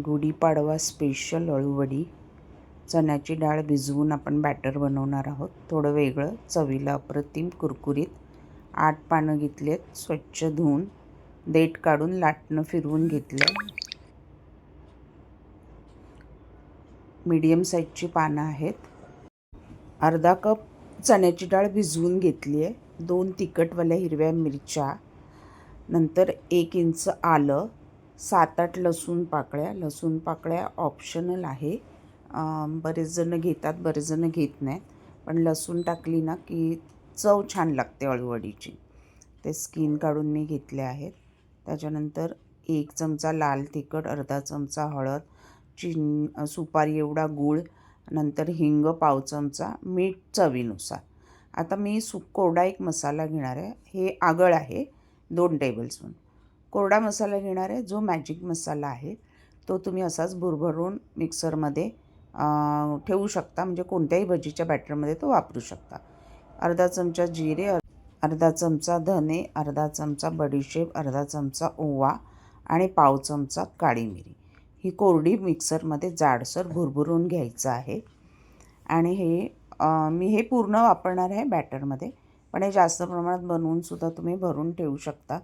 Gudi Padwa special अळूवडी. चण्याची डाळ भिजवून आपण बॅटर बनवणार आहोत. थोडं वेगळं चवीला अप्रतिम कुरकुरीत. आठ पानं घेतलेत स्वच्छ धुवून. देठ काढून लाटणं फिरवून घेतलं. मीडियम साईजची पानं आहेत. अर्धा कप चण्याची डाळ भिजवून घेतली आहे. दोन तिखटवाल्या हिरव्या मिरच्या. नंतर एक इंच आलं. सात आठ लसूण पाकळ्या. लसूण पाकळ्या ऑप्शनल आहे. बरेचजणं बरेच जण घेतात बरेच जण घेत नाहीत. पण लसूण टाकली ना की चव छान लागते अळूवडीची. ते स्किन काढून मी घेतले आहेत. त्याच्यानंतर एक चमचा लाल तिखट अर्धा चमचा हळद चिन सुपारी एवढा गूळ नंतर हिंग पाव चमचा मीठ चवीनुसार. आता मी सु कोरडा एक मसाला घेणार आहे. हे आगळ आहे दोन टेबलस्पून कोरडा मसाला घेणार आहे जो मॅजिक मसाला आहे. तो तुम्ही असाच भुरभरून मिक्सरमध्ये ठेवू शकता. म्हणजे कोणत्याही भजीच्या बॅटरमध्ये तो वापरू शकता. अर्धा चमचा जिरे अर्धा चमचा धने अर्धा चमचा बडीशेप अर्धा चमचा ओवा आणि पाव चमचा काळी मिरी. ही कोरडी मिक्सरमध्ये जाडसर भुरभुरून घ्यायचं आहे. आणि हे मी हे पूर्ण वापरणार आहे बॅटरमध्ये पण हे जास्त प्रमाणात बनवूनसुद्धा तुम्ही भरून ठेवू शकता.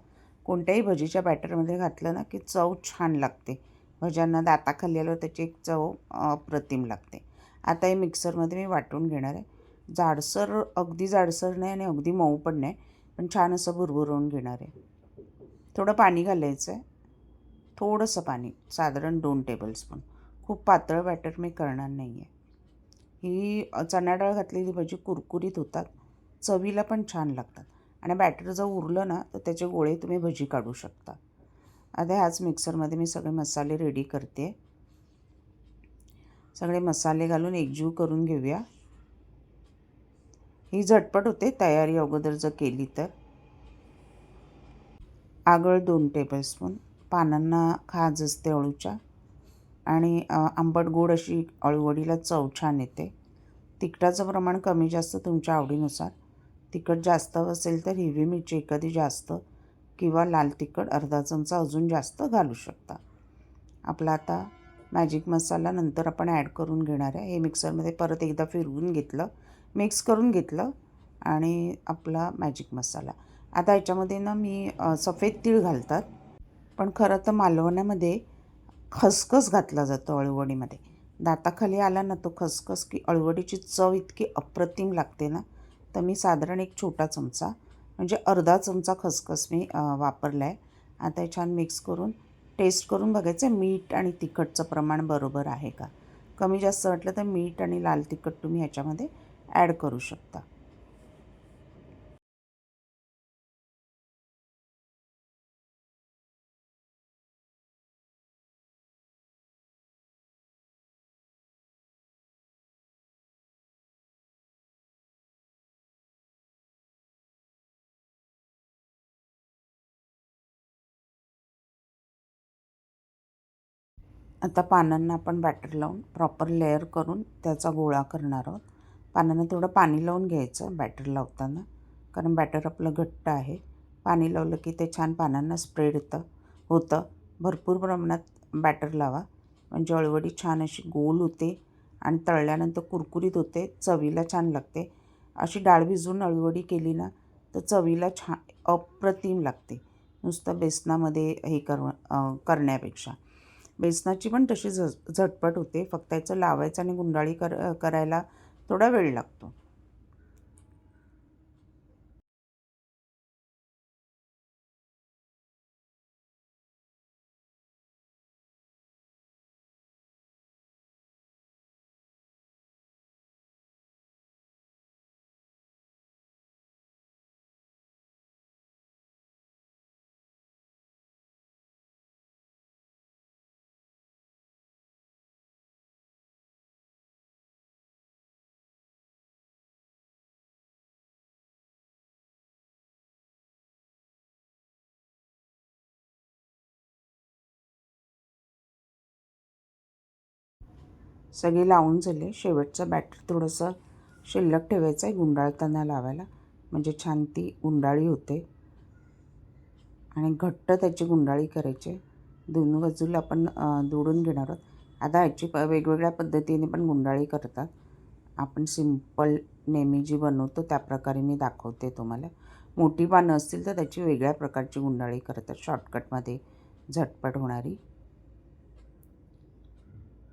कोणत्याही भजीच्या बॅटरमध्ये घातलं ना की चव छान लागते. भज्यांना दाताखाली आल्यावर त्याची एक चव अप्रतिम लागते. आता हे मिक्सरमध्ये मी वाटून घेणार आहे. जाडसर अगदी जाडसर नाही आणि अगदी मऊ पण नाही पण छान असं भुरभुरवून घेणार आहे. थोडं पाणी घालायचं आहे. थोडंसं पाणी साधारण दोन टेबलस्पून खूप पातळ बॅटर मी करणार नाही आहे. ही चणाडाळ चणा डाळ घातलेली भजी कुरकुरीत होतात. चवीला पण छान लागतात. आणि बॅटर जर उरलं ना तर त्याचे गोळे तुम्ही भजी काढू शकता. आता ह्याच मिक्सरमध्ये मी सगळे मसाले रेडी करते. सगळे मसाले घालून एकजीव करून घेऊया. ही झटपट होते तयारी अगोदर जर केली तर. आगळ दोन टेबलस्पून पानांना खाज असते अळूच्या. आणि आंबट गोड अशी अळूवडीला चव छान येते. तिखटाचं प्रमाण कमी जास्त तुमच्या आवडीनुसार. तिखट जास्त असेल तर हिरवी मिरची एखादी जास्त किंवा लाल तिखट अर्धा चमचा अजून जास्त घालू शकता. आपला आता मॅजिक मसाला नंतर आपण ॲड करून घेणार आहे. हे मिक्सरमध्ये परत एकदा फिरवून घेतलं मिक्स करून घेतलं आणि आपला मॅजिक मसाला. आता याच्यामध्ये ना मी सफेद तीळ घालतात. पण खरं तर मालवण्यामध्ये खसखस घातला जातो अळूवडीमध्ये. दाताखाली आला ना तो खसखस की अळूवडीची चव इतकी अप्रतिम लागते ना. तर मी साधारण एक छोटा चमचा म्हणजे अर्धा चमचा खसखस मी वापरला आहे आता हे छान मिक्स करून टेस्ट करून बघायचं मीठ आणि तिखटचं प्रमाण बरोबर आहे का? कमी जास्त वाटलं तर मीठ आणि लाल तिखट तुम्ही ह्याच्यामध्ये ॲड करू शकता. आता पानांना आपण बॅटर लावून प्रॉपर लेअर करून त्याचा गोळा करणार आहोत. पानांना थोडं पाणी लावून घ्यायचं बॅटर लावताना कारण बॅटर आपलं घट्ट आहे. पाणी लावलं की ते छान पानांना स्प्रेड येतं होतं. भरपूर प्रमाणात बॅटर लावा. म्हणजे अळवडी छान अशी गोल होते आणि तळल्यानंतर कुरकुरीत होते चवीला छान लागते. अशी डाळ भिजवून अळवडी केली ना तर चवीला छान अप्रतिम लागते. नुसतं बेसनामध्ये हे कर करण्यापेक्षा. बेसनाची पण तशी झ झटपट होते. फक्त याचं लावायचं आणि गुंडाळी कर करायला थोडा वेळ लागतो. सगळे लावून झाले. शेवटचं बॅटर थोडंसं शिल्लक ठेवायचं आहे गुंडाळताना लावायला. म्हणजे छान ती गुंडाळी होते. आणि घट्ट त्याची गुंडाळी करायची. दोन बाजूला आपण दुडून दोडून घेणार आहोत. आता ह्याची प वेगवेगळ्या पद्धतीने पण गुंडाळी करतात. आपण सिंपल नेहमी जी बनवतो त्या प्रकारे मी दाखवते तुम्हाला. मोठी पानं असतील तर त्याची वेगळ्या प्रकारची गुंडाळी करतात. शॉर्टकटमध्ये झटपट होणारी.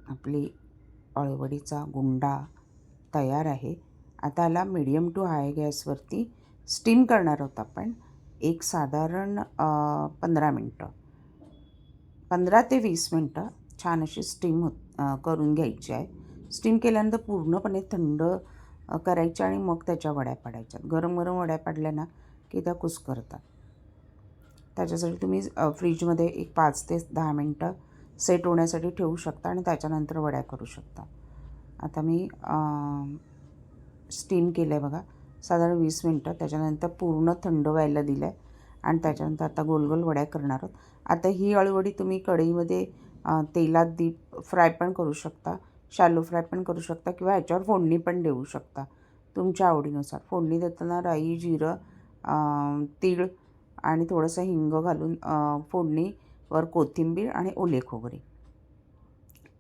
आपली अळवडीचा गुंडा तयार आहे. आता याला मिडियम टू हाय गॅसवरती स्टीम करणार होता आपण. एक साधारण पंधरा मिनटं. पंधरा ते वीस मिनटं छान अशी स्टीम होत करून घ्यायची आहे. स्टीम केल्यानंतर पूर्णपणे थंड अ, करायची आणि मग त्याच्या वड्या पाडायच्या गरम गरम वड्या पाडल्या ना की त्या कुस्करतात. त्याच्यासाठी तुम्ही फ्रीजमध्ये एक पाच ते दहा मिनटं सेट होण्यासाठी ठेवू शकता आणि त्याच्यानंतर वड्या करू शकता. आता मी स्टीम केलं आहे बघा. साधारण वीस मिनटं. त्याच्यानंतर पूर्ण थंड व्हायला दिलं आहे आणि त्याच्यानंतर आता गोलगोल वड्या करणार आहोत. आता ही अळवडी तुम्ही कढईमध्ये तेलात दीप फ्राय पण करू शकता. शालो फ्राय पण करू शकता किंवा ह्याच्यावर फोडणी पण देऊ शकता. तुमच्या आवडीनुसार. फोडणी देताना राई जिरं तीळ आणि थोडंसं हिंग घालून फोडणी वर कोथिंबीर आणि ओले खोबरे.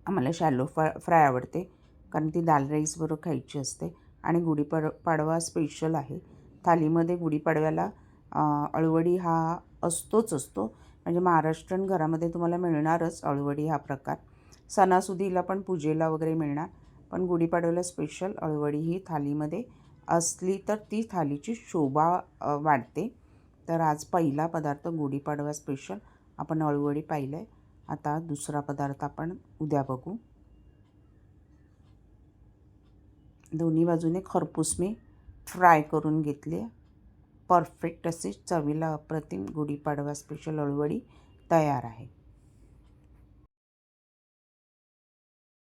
आम्हाला शॅलो फ्राय फ्राय आवडते कारण ती दाल राईसबरोबर खायची असते आणि गुढीपाड पाडवा स्पेशल आहे. थालीमध्ये गुढीपाडव्याला अळवडी हा असतोच असतो. म्हणजे महाराष्ट्रीयन घरामध्ये तुम्हाला मिळणारच अळवडी हा प्रकार. सणासुदीला पण पूजेला वगैरे मिळणार पण गुढीपाडव्याला स्पेशल अळवडी ही थालीमध्ये असली तर ती थालीची शोभा वाढते. तर आज पहिला पदार्थ गुढीपाडवा स्पेशल आपण अळूवडी पाहिलं आहे आता दुसरा पदार्थ आपण उद्या बघू. दोन्ही बाजूने खरपूस मी फ्राय करून घेतली परफेक्ट असे चवीला अप्रतिम गुढीपाडवा स्पेशल अळवडी तयार आहे.